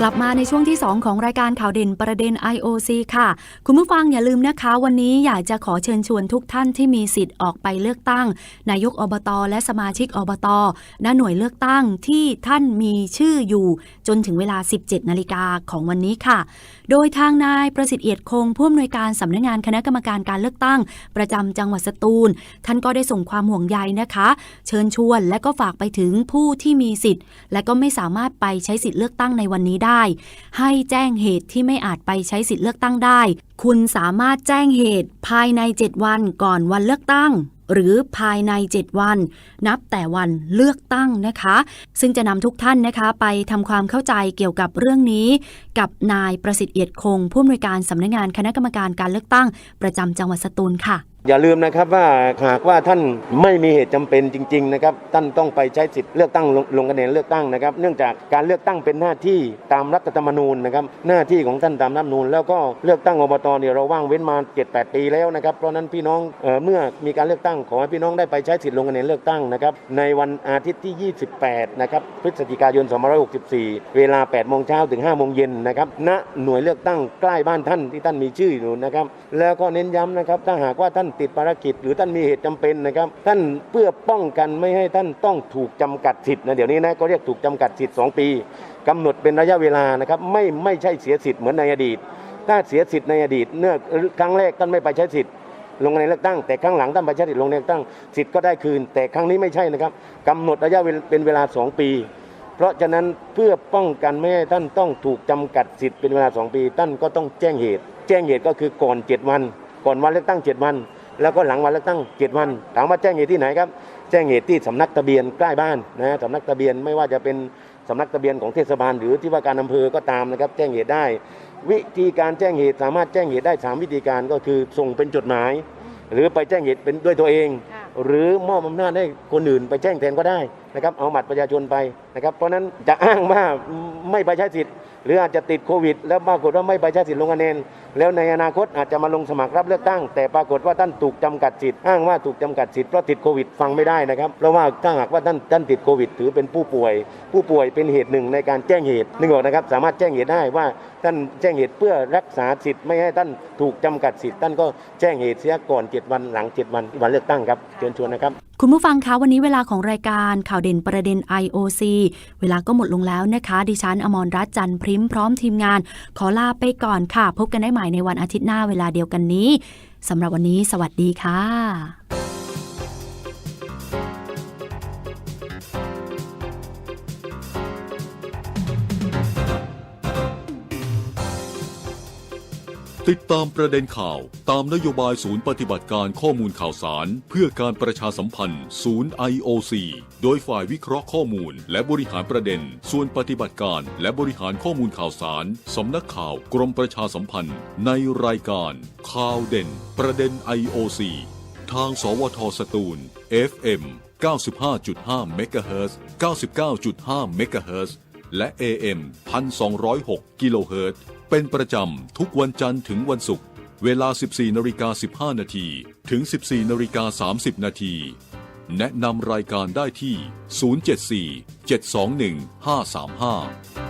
กลับมาในช่วงที่ 2 ของรายการข่าวเด่นประเด็น IOC ค่ะ คุณผู้ฟังอย่าลืมนะคะ วันนี้อยากจะขอเชิญชวนทุกท่านที่มีสิทธิ์ออกไปเลือกตั้ง นายกอบตและสมาชิกอบตณหน่วยเลือกตั้งที่ท่านมีชื่ออยู่ จนถึงเวลา 17 นาฬิกาของวันนี้ค่ะ โดยทางนายประสิทธิ์เอียดคงผู้อำนวยการสำนักงานคณะกรรมการการเลือกตั้ง ประจำจังหวัดสตูล ท่านก็ได้ส่งความห่วงใยนะคะ เชิญชวนและก็ฝากไปถึงผู้ที่มีสิทธิ์ และก็ไม่สามารถไปใช้สิทธิ์เลือกตั้งในวันนี้ได้ให้แจ้งเหตุที่ไม่อาจไปใช้สิทธิ์เลือกตั้งได้ คุณสามารถแจ้งเหตุภายใน 7 วันก่อนวันเลือกตั้ง หรือภายใน 7 วัน นับแต่วันเลือกตั้งนะคะ ซึ่งจะนำทุกท่านนะคะ ไปทำความเข้าใจเกี่ยวกับเรื่องนี้ กับนายประสิทธิ์เอียดคงผู้อำนวยการสำนักงานคณะกรรมการการเลือกตั้ง ประจำจังหวัดสตูลค่ะ อย่าลืมนะครับว่าหากว่าท่านไม่มีเหตุจำเป็นจริง ๆ นะครับ ท่านต้องไปใช้สิทธิ์เลือกตั้งลงคะแนนเลือกตั้งนะครับ เนื่องจากการเลือกตั้งเป็นหน้าที่ตามรัฐธรรมนูญนะครับหน้าที่ของท่านตามรัฐธรรมนูญ แล้วก็เลือกตั้งอบตเนี่ยเราว่างเว้นมา 7-8 ปีแล้วนะครับเพราะนั้นพี่น้องเออเมื่อมีการเลือกตั้งขอให้พี่น้องได้ไปใช้สิทธิ์ลงคะแนนเลือกตั้งนะครับในวันอาทิตย์ที่ 28 นะครับพฤศจิกายน 2564 เวลา 8 โมงเช้าถึง 5 โมงเย็นนะครับณหน่วยเลือกตั้งใกล้บ้านท่านที่ท่านมีชื่ออยู่นะครับแล้วก็เน้นย้ำนะครับถ้าหากว่าท่านติดภารกิจ หรือท่านมีเหตุจำเป็นนะครับ ท่านเพื่อป้องกันไม่ให้ท่านต้องถูกจำกัดสิทธิ์นะเดี๋ยวนี้นะก็เรียกถูกจำกัดสิทธิ์ 2 ปีกำหนดเป็นระยะเวลานะครับไม่ไม่ใช่เสียสิทธิ์เหมือนในอดีต ถ้าเสียสิทธิ์ในอดีตเนื่อครั้งแรกท่านไม่ไปใช้สิทธิ์ลงในเลือกตั้งแต่ครั้งหลังท่านไปใช้สิทธิ์ลงในเลือกตั้งสิทธิ์ก็ได้คืน แต่ครั้งนี้ไม่ใช่นะครับกำหนดระยะเวลาเป็นเวลา 2 ปี เพราะฉะนั้นเพื่อป้องกันไม่ให้ท่านต้องถูกจำกัดสิทธิ์เป็นเวลา 2 ปี ท่านก็ต้องแจ้งเหตุ แจ้งเหตุก็คือก่อน 7 วัน ก่อนวันเลือกตั้ง 7 วัน แล้วก็หลังวันเลือกตั้ง7วัน ถามว่าแจ้งเหตุที่ไหนครับ แจ้งเหตุที่สำนักทะเบียนใกล้บ้านนะสำนักทะเบียนไม่ว่าจะเป็นสำนักทะเบียนของเทศบาล หรือที่ว่าการอำเภอก็ตามนะครับ แจ้งเหตุได้ วิธีการแจ้งเหตุสามารถแจ้งเหตุได้สามวิธีการก็คือส่งเป็นจดหมาย หรือไปแจ้งเหตุเป็นด้วยตัวเอง หรือมอบอำนาจให้คนอื่นไปแจ้งแทนก็ได้ นะครับเอาบัตรประชาชนไปนะครับเพราะนั้นจะอ้างว่าไม่ไปใช้สิทธิ์ หรืออาจจะติดโควิด แล้วปรากฏว่าไม่ไปใช้สิทธิ์ลงคะแนนแล้วในอนาคตอาจจะมาลงสมัครรับเลือกตั้ง แต่ปรากฏว่าท่านถูกจำกัดสิทธิ์อ้างว่าถูกจำกัดสิทธิ์เพราะติดโควิดฟังไม่ได้นะครับเพราะว่าถ้าหากว่าท่านท่านติดโควิด ถือเป็นผู้ป่วย ผู้ป่วยเป็นเหตุหนึ่งในการแจ้งเหตุนึกออกนะครับสามารถแจ้งเหตุได้ว่าท่านแจ้งเหตุเพื่อรักษาสิทธิ์ไม่ให้ท่านถูกจำกัดสิทธิ์ท่านก็แจ้งเหตุเสียก่อน 7 วันหลัง 7 วันวันเลือกตั้งครับเชิญชวนนะครับ คุณผู้ฟังคะวันนี้เวลาของรายการข่าวเด่นประเด็น IOC เวลาก็หมดลงแล้วนะคะ ดิฉันอมรรัตน์จันพริมพร้อมทีมงาน ขอลาไปก่อนค่ะ พบกันได้ใหม่ในวันอาทิตย์หน้าเวลาเดียวกันนี้สำหรับวันนี้ สวัสดีค่ะ ติดตามประเด็นข่าวตามนโยบายศูนย์ปฏิบัติการข้อมูลข่าวสาร เพื่อการประชาสัมพันธ์ ศูนย์ IOC โดยฝ่ายวิเคราะห์ข้อมูล และบริหารประเด็น ส่วนปฏิบัติการ และบริหารข้อมูลข่าวสาร สำนักข่าวกรมประชาสัมพันธ์ ในรายการ ข่าวเด่น ประเด็น IOC ทาง สวทสตูล FM 95.5 MHz 99.5 MHz และ AM 1206 กิโลเฮิรตซ์ เป็นประจำทุกวันจันทร์ถึงวันศุกร์เวลา 14นาฬิกา15นาทีถึง 14นาฬิกา30นาทีแนะนำรายการได้ที่ 074 721 535